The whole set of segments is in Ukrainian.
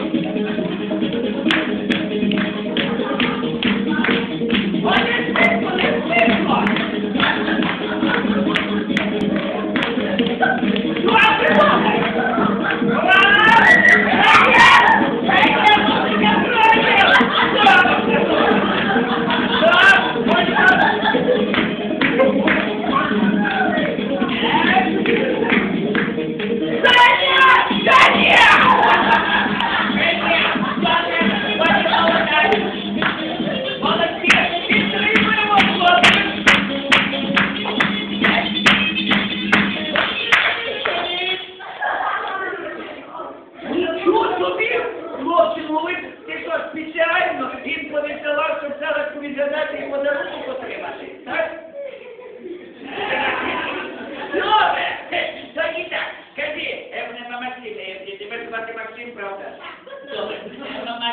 Thank you.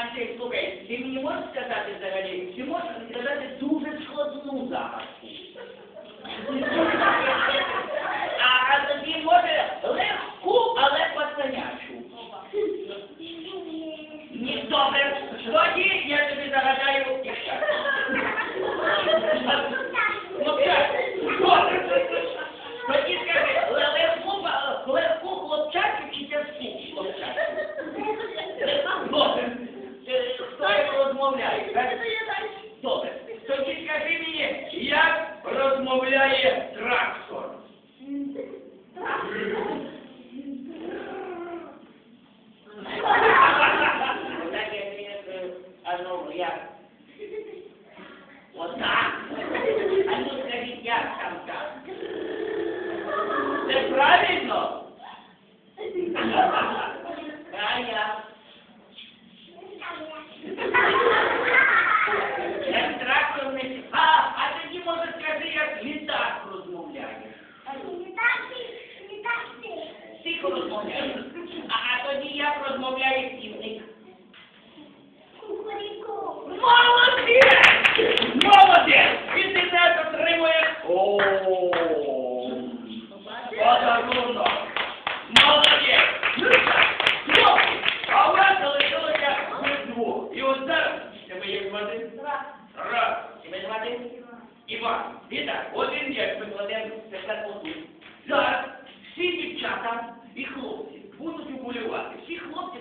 Максим, слухай, ти мені можеш сказати взагалі, чи можеш сказати дуже складну загадку? А, а тоді може легку, але пацанячу. Ні, добре. Тоді я тобі загадаю дівчат. Ну так, добре. Тоді скажи, ле- легку, ба- легку хлопчачу чи тяжку хлопчачу? Добре. Е, Хто як розмовляє? так? Добре. Тоді скажи мені, як розмовляє трактор? Так, як він, е, а ну, як? Отак. А ну скажіть, як там так? Це правильно? А я? Як трактор не... А, а тоді, може, скажи, як літак розмовляє. Тихо розмовляє. А, а тоді як розмовляє півник? Молодець! Молодець! Він тебе отримує. О, подарунок. Молодець! Ну так, а у вас залишилося ви двох. І от зараз тебе як звати? Раз. Тебе звати? Іван. І так, один дядько кладемо тепер отут. Зараз всі дівчата і хлопці будуть уболювати. Всі хлопці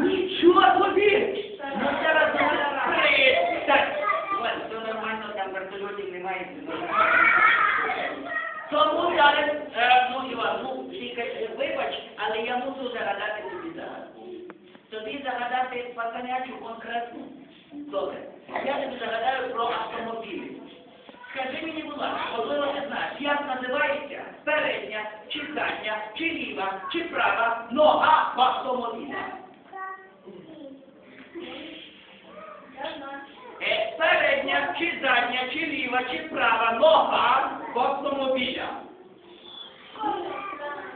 Нічого тобі! Ну зараз три. Так, ось, все нормально, там вертольотів немає. Тому зараз, е, ну, Іван, ну, вибач, але я мушу загадати тобі загадку. Тобі загадати пацанячу конкретну. Добре. Я тобі загадаю про автомобілі. Скажи мені, будь ласка, можливо, ти знаєш, як називається передня, чи задня, чи ліва, чи права нога в автомобілі? Е, передня, чи задня, чи ліва, чи права нога в автомобіля.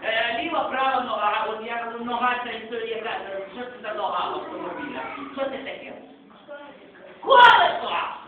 Е, ліва, права нога, от я нога це історія, що це за нога в автомобіля? Що це таке? Колесо!